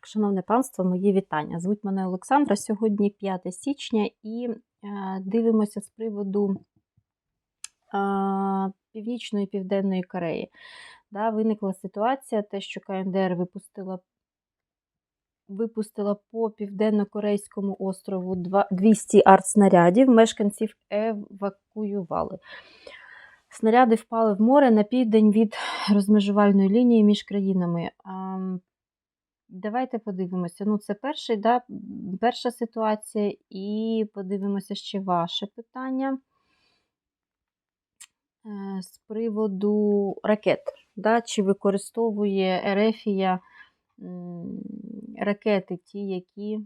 Так, шановне панство, мої вітання. Звуть мене Олександра. Сьогодні 5 січня і е, дивимося з приводу Північної і Південної Кореї. Да, Виникла ситуація, те, що КНДР випустила випустила по південно-корейському острову 200 артснарядів, мешканців евакуювали. Снаряди впали в море на південь від розмежувальної лінії між країнами. Давайте подивимося. Ну, це перший, да, перша ситуація, і подивимося ще ваше питання е, з приводу ракет. Да, Чи використовує Ерефія ракети ті, які.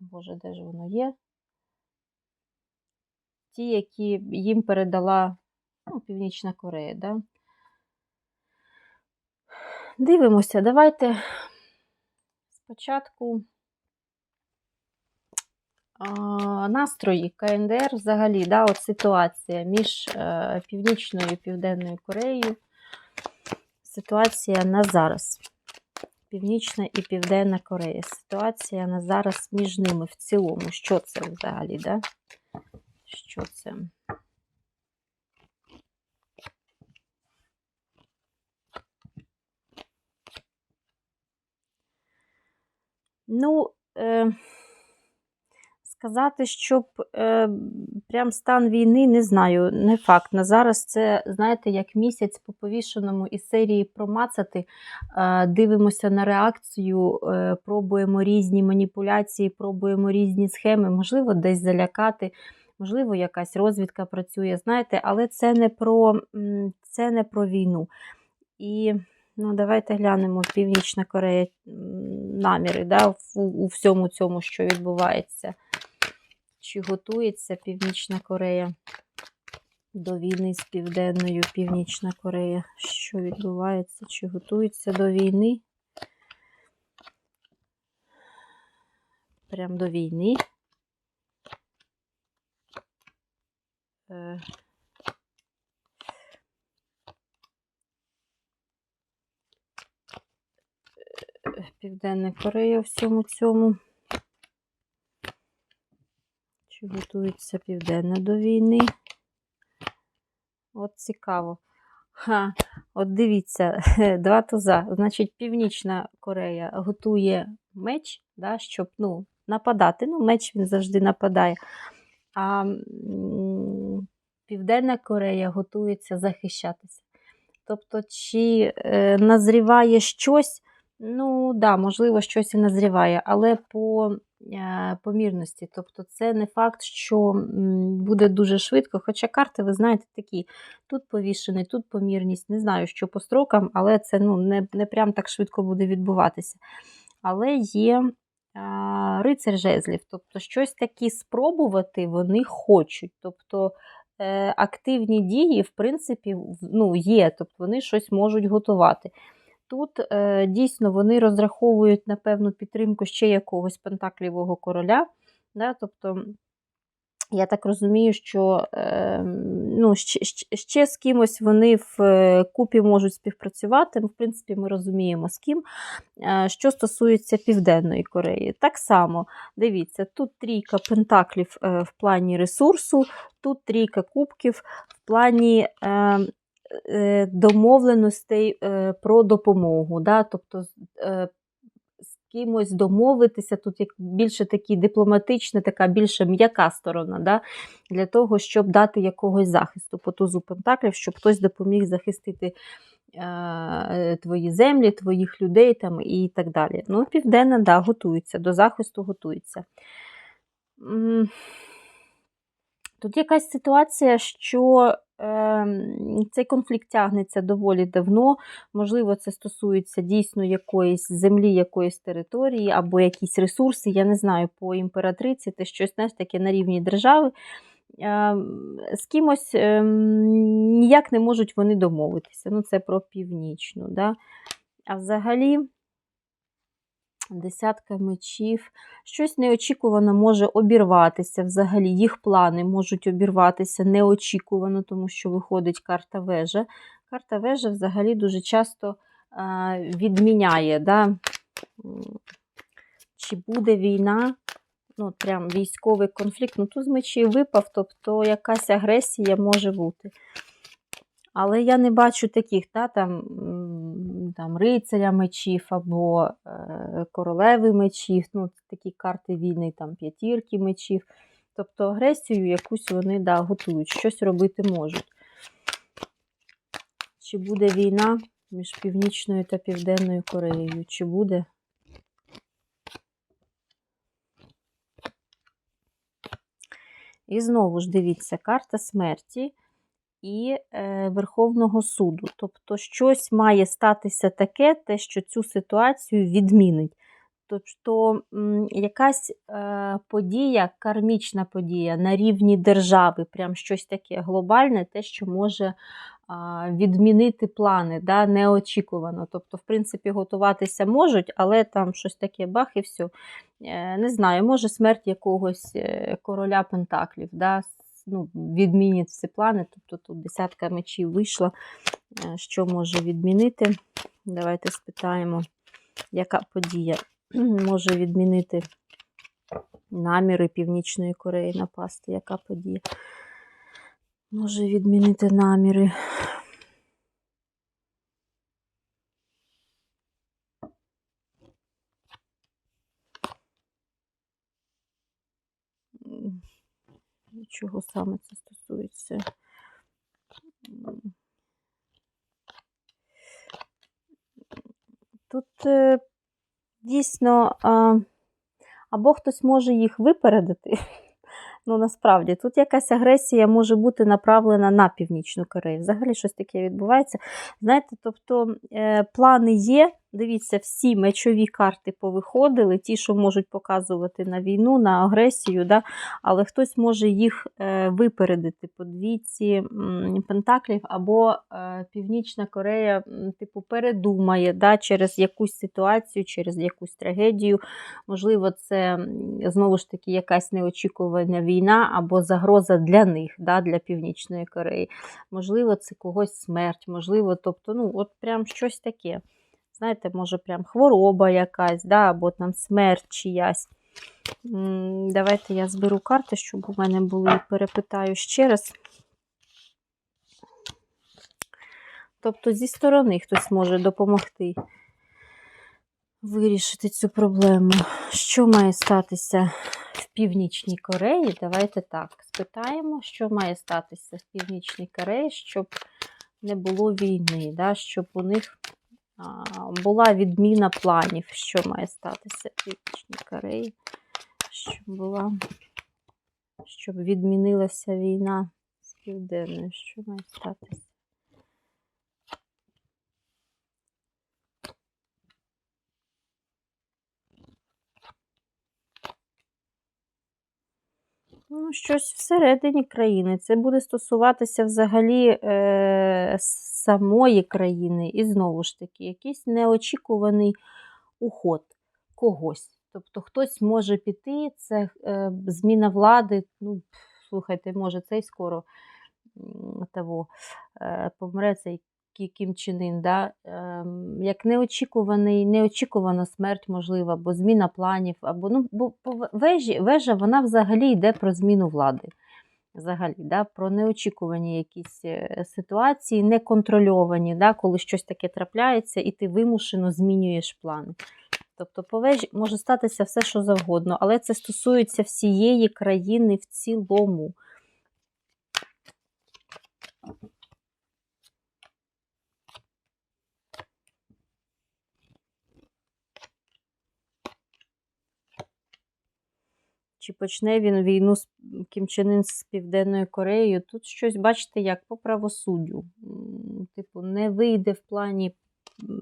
Боже, де ж воно є? Ті, які їм передала ну, Північна Корея. Да? Дивимося, давайте спочатку настрої КНДР взагалі, да, от ситуація між е, Північною і Південною Кореєю. Ситуація на зараз. Північна і Південна Корея. Ситуація на зараз між ними в цілому. Що це взагалі, да? Що це? Ну, е, сказати, щоб е, прям стан війни, не знаю, не факт. На зараз це, знаєте, як місяць по повішеному із серії промацати, е, дивимося на реакцію, е, пробуємо різні маніпуляції, пробуємо різні схеми, можливо, десь залякати. Можливо, якась розвідка працює, знаєте, але це не про це не про війну. І Ну, давайте глянемо Північна Корея наміри да, у, у всьому цьому, що відбувається. Чи готується Північна Корея до війни з Південною Північна Корея? Що відбувається? Чи готується до війни? Прям до війни. Південна Корея в всьому цьому. Чи готується Південна до війни? От цікаво. Ха, От дивіться, два туза. Значить, Північна Корея готує меч, да, щоб ну, нападати. Ну, меч він завжди нападає. А Південна Корея готується захищатися. Тобто, чи е, назріває щось, Ну, да, можливо, щось і назріває, але по е, помірності. Тобто, це не факт, що буде дуже швидко. Хоча карти, ви знаєте, такі: тут повішений, тут помірність. Не знаю, що по строкам, але це ну, не не прям так швидко буде відбуватися. Але є а, рицар жезлів. Тобто, щось таке спробувати вони хочуть. Тобто, е, активні дії, в принципі, ну, є, тобто вони щось можуть готувати. Тут е, дійсно вони розраховують на певну підтримку ще якогось пентаклівого короля. Да? Тобто, я так розумію, що е, ну, ще, ще з кимось вони в е, купі можуть співпрацювати. В принципі, ми розуміємо з ким. Е, що стосується Південної Кореї, так само дивіться, тут трійка пентаклів е, в плані ресурсу, тут трійка кубків в плані. Е, Е, домовленостей е, про допомогу. Да? Тобто е, з кимось домовитися, тут більше такі дипломатична, така більше м'яка сторона, да? для того, щоб дати якогось захисту по тузу Пентаклів, щоб хтось допоміг захистити. Твої землі, твоїх людей там і так далі. Ну, Південна, да, готується, до захисту готується. Тут якась ситуація, що е, цей конфлікт тягнеться доволі давно. Можливо, це стосується дійсно якоїсь землі, якоїсь території або якісь ресурси. Я не знаю, по імператриці це щось знаєш, таке на рівні держави. Е, з кимось е, ніяк не можуть вони домовитися. Ну, це про північну. Да? А взагалі. Десятка мечів. Щось неочікувано може обірватися. Взагалі, їх плани можуть обірватися неочікувано, тому що виходить карта вежа. Карта вежа взагалі дуже часто відміняє, да? Чи буде війна, ну, прям військовий конфлікт. Ну, тут з мечів випав, тобто якась агресія може бути. Але я не бачу таких, та, там, там рицаря мечів або е, королеви мечів, ну, такі карти війни, там п'ятірки мечів. Тобто агресію якусь вони да, готують, щось робити можуть. Чи буде війна між Північною та Південною Кореєю? Чи буде? І знову ж дивіться, карта смерті і е, Верховного суду. Тобто, щось має статися таке, те, що цю ситуацію відмінить. Тобто якась е, подія, кармічна подія на рівні держави, прям щось таке глобальне, те, що може відмінити плани, да, неочікувано. Тобто, в принципі, готуватися можуть, але там щось таке бах і все. Е, не знаю, може смерть якогось е, короля Пентаклів. Да, ну, відмінять всі плани. Тобто тут десятка мечів вийшла. Е, Що може відмінити? Давайте спитаємо, яка подія може відмінити наміри Північної Кореї напасти? Яка подія? Може відмінити наміри. М, Чого саме це стосується? Тут е, дійсно або хтось може їх випередити. Ну, насправді, тут якась агресія може бути направлена на Північну Корею. Взагалі щось таке відбувається. Знаєте, тобто е, плани є. Дивіться, всі мечові карти повиходили, ті, що можуть показувати на війну, на агресію, да? але хтось може їх е, випередити по двійці пентаклів, або е, Північна Корея, типу, передумає да? через якусь ситуацію, через якусь трагедію. Можливо, це знову ж таки якась неочікувана війна або загроза для них, да? для Північної Кореї. Можливо, це когось смерть, можливо, тобто, ну, от прям щось таке. Знаєте, може, прям хвороба якась, да, або там смерть чиясь. Давайте я зберу карти, щоб у мене були, і перепитаю ще раз. Тобто, зі сторони хтось може допомогти вирішити цю проблему. Що має статися в Північній Кореї? Давайте так спитаємо, що має статися в Північній Кореї, щоб не було війни, да, щоб у них була відміна планів, що має статися Північній Кореї, щоб була, щоб відмінилася війна з Південною, що має статися. Ну, щось всередині країни. Це буде стосуватися взагалі е, самої країни. І знову ж таки, якийсь неочікуваний уход когось. Тобто хтось може піти, це е, зміна влади. Ну, слухайте, може, цей скоро того, е, помре цей Кім Чен Ін, да? ем, як неочікуваний, неочікувана смерть, можливо, або зміна планів, або ну, бо вежі, вежа вона взагалі йде про зміну влади. Взагалі, да? про неочікувані якісь е, ситуації, неконтрольовані, да? коли щось таке трапляється, і ти вимушено змінюєш плани. Тобто по вежі може статися все, що завгодно, але це стосується всієї країни в цілому. Чи почне він війну з Кім Чен Ін з Південною Кореєю? Тут щось, бачите, як по правосуддю. Типу, не вийде в плані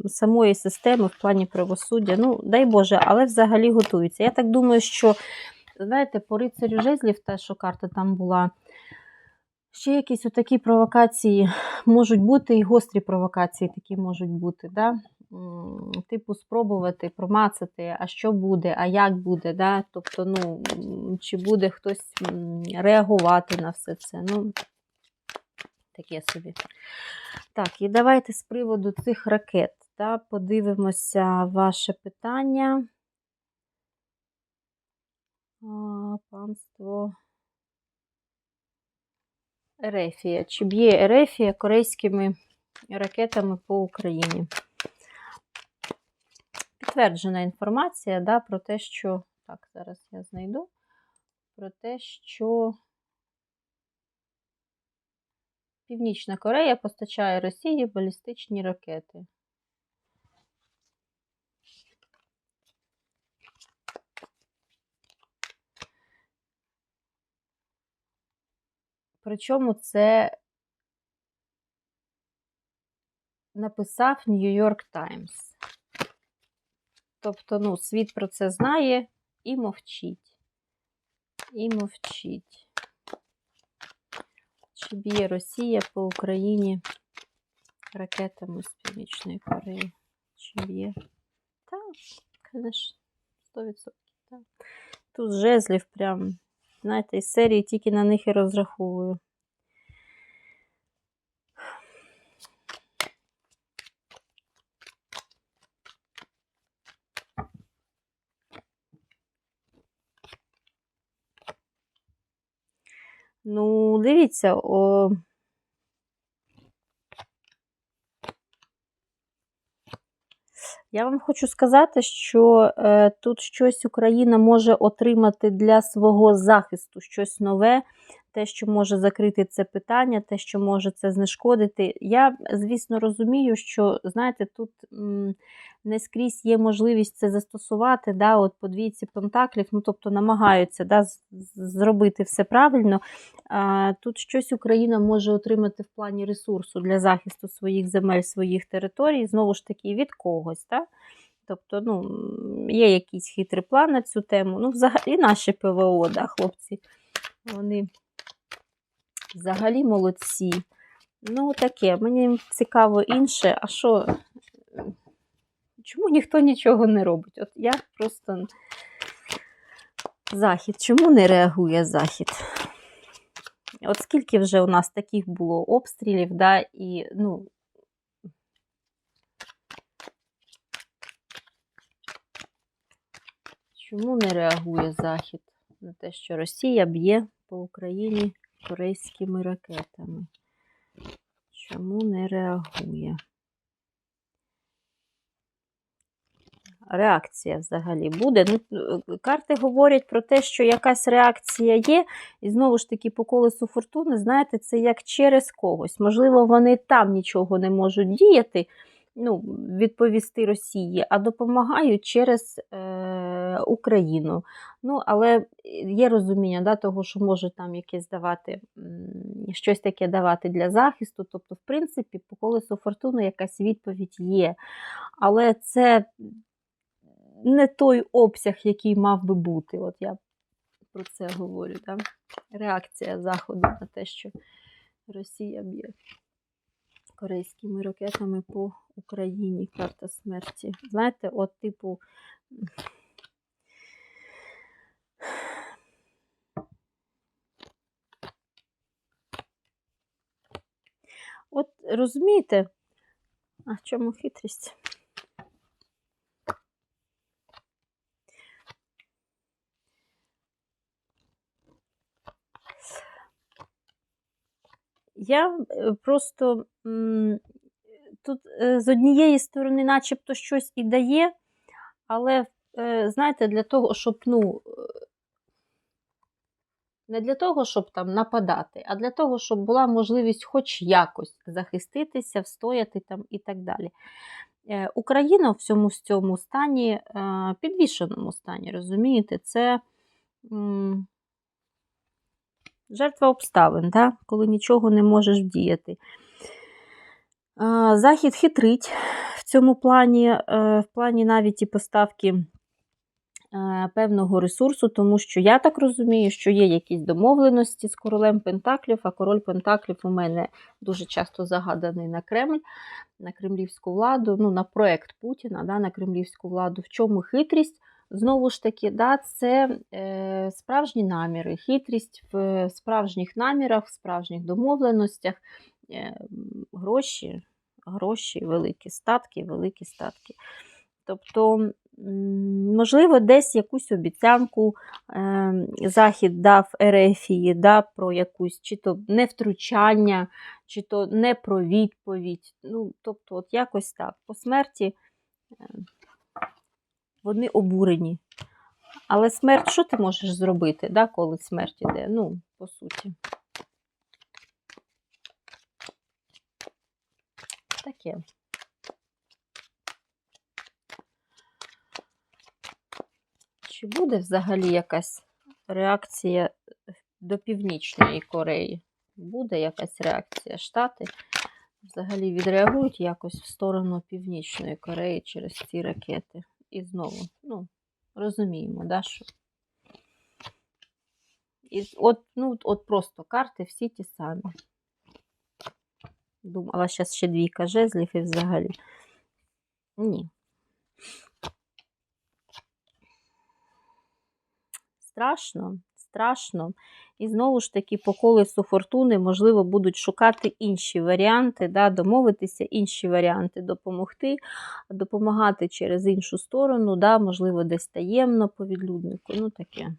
самої системи, в плані правосуддя. Ну, дай Боже, але взагалі готується. Я так думаю, що, знаєте, по рицарю жезлів, та, що карта там була, ще якісь отакі провокації можуть бути, і гострі провокації такі можуть бути. Да? Типу, спробувати промацати, а що буде, а як буде, да? тобто, ну, чи буде хтось реагувати на все це. Ну, таке собі. Так, і давайте з приводу цих ракет. та подивимося ваше питання. Панство Ерефія. Чи б'є Ерефія корейськими ракетами по Україні? Підтверджена інформація да, про те, що. Так, зараз я знайду. Про те, що Північна Корея постачає Росії балістичні ракети. Причому це написав Нью-Йорк Таймс. Тобто, ну, світ про це знає і мовчить. І мовчить. Чи б'є Росія по Україні ракетами з Північної Кореї? Чи б'є? Так, звісно, 100%. Так. Тут жезлів прям, знаєте, із серії тільки на них і розраховую. Ну, дивіться, о... я вам хочу сказати, що е, тут щось Україна може отримати для свого захисту, щось нове, те, що може закрити це питання, те, що може це знешкодити. Я, звісно, розумію, що, знаєте, тут не скрізь є можливість це застосувати, да, от по двійці пентаклів, ну, тобто намагаються да, зробити все правильно. А, тут щось Україна може отримати в плані ресурсу для захисту своїх земель, своїх територій, знову ж таки, від когось. Да? Тобто, ну, є якийсь хитрий план на цю тему. Ну, взагалі наші ПВО, да, хлопці, вони взагалі молодці. Ну, таке, мені цікаво інше, а що, чому ніхто нічого не робить? От я просто Захід, чому не реагує Захід? От скільки вже у нас таких було обстрілів, да, і, ну, чому не реагує Захід на те, що Росія б'є по Україні корейськими ракетами? Чому не реагує? Реакція взагалі буде. Ну, е, карти говорять про те, що якась реакція є, і знову ж таки, по колесу фортуни, знаєте, це як через когось. Можливо, вони там нічого не можуть діяти, ну, відповісти Росії, а допомагають через е, Україну. Ну, але є розуміння да, того, що може там якесь давати, щось таке давати для захисту. Тобто, в принципі, по колесу фортуни якась відповідь є. Але це не той обсяг, який мав би бути. От я про це говорю. Да? Реакція Заходу на те, що Росія б'є корейськими ракетами по Україні. Карта смерті. Знаєте, от, типу. От розумієте, а в чому хитрість? Я е, просто тут е, з однієї сторони, начебто, щось і дає, але, е, знаєте, для того, щоб, ну, не для того, щоб там нападати, а для того, щоб була можливість хоч якось захиститися, встояти там і так далі. Україна в цьому, цьому стані, підвішеному стані, розумієте, це. Жертва обставин, да? коли нічого не можеш вдіяти. Захід хитрить в цьому плані, е, в плані навіть і поставки е, певного ресурсу, тому що я так розумію, що є якісь домовленості з королем Пентаклів, а король Пентаклів у мене дуже часто загаданий на Кремль, на кремлівську владу, ну, на проект Путіна, да, на кремлівську владу. В чому хитрість? Знову ж таки, да, це е, справжні наміри, хитрість в справжніх намірах, в справжніх домовленостях, е, гроші, гроші, великі статки, великі статки. Тобто, можливо, десь якусь обіцянку е, Захід дав Ерефії да, про якусь чи то невтручання, чи то не про відповідь. Ну, тобто, от якось так. По смерті е, вони обурені. Але смерть, що ти можеш зробити, да, коли смерть іде? Ну, по суті. Таке. Чи буде взагалі якась реакція до Північної Кореї? Буде якась реакція? Штати взагалі відреагують якось в сторону Північної Кореї через ці ракети. І знову, ну, розуміємо, да, що. І от, ну, от просто карти всі ті самі. Думала, зараз ще двійка жезлів і взагалі. Ні. Страшно, страшно. І знову ж таки, по колесу фортуни, можливо, будуть шукати інші варіанти, да, домовитися, інші варіанти допомогти, допомагати через іншу сторону, да, можливо, десь таємно по відлюднику. Ну, таке.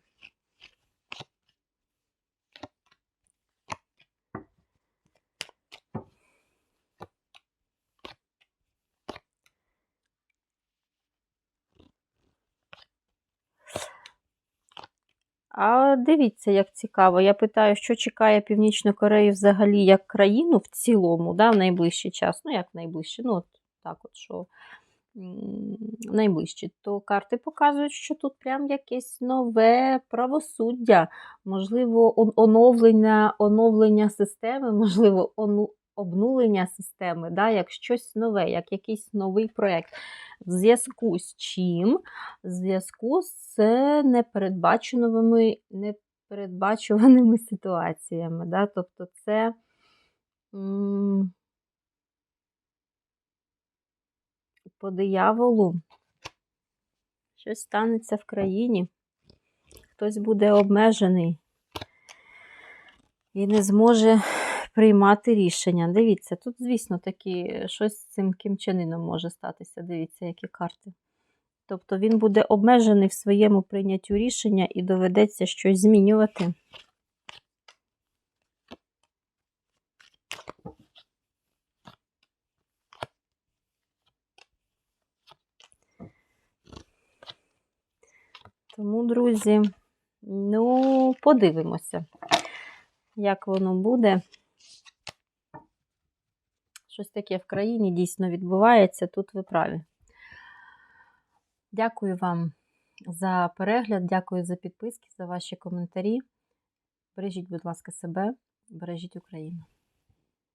А дивіться, як цікаво. Я питаю, що чекає Північну Корею взагалі як країну в цілому, да, в найближчий час. Ну, як найближче, ну, от так от, що м, найближче, то карти показують, що тут прям якесь нове правосуддя, можливо, оновлення, оновлення системи, можливо, обнулення системи, да, як щось нове, як якийсь новий проєкт. В зв'язку з чим? В зв'язку з непередбаченими, непередбачуваними ситуаціями. Да? Тобто це по дияволу щось станеться в країні, хтось буде обмежений і не зможе приймати рішення. Дивіться, тут, звісно, таки щось з цим кімчанином може статися. Дивіться, які карти. Тобто він буде обмежений в своєму прийняттю рішення і доведеться щось змінювати. Тому, друзі, ну, подивимося, як воно буде. Щось таке в країні дійсно відбувається, тут ви праві. Дякую вам за перегляд, дякую за підписки, за ваші коментарі. Бережіть, будь ласка, себе, бережіть Україну.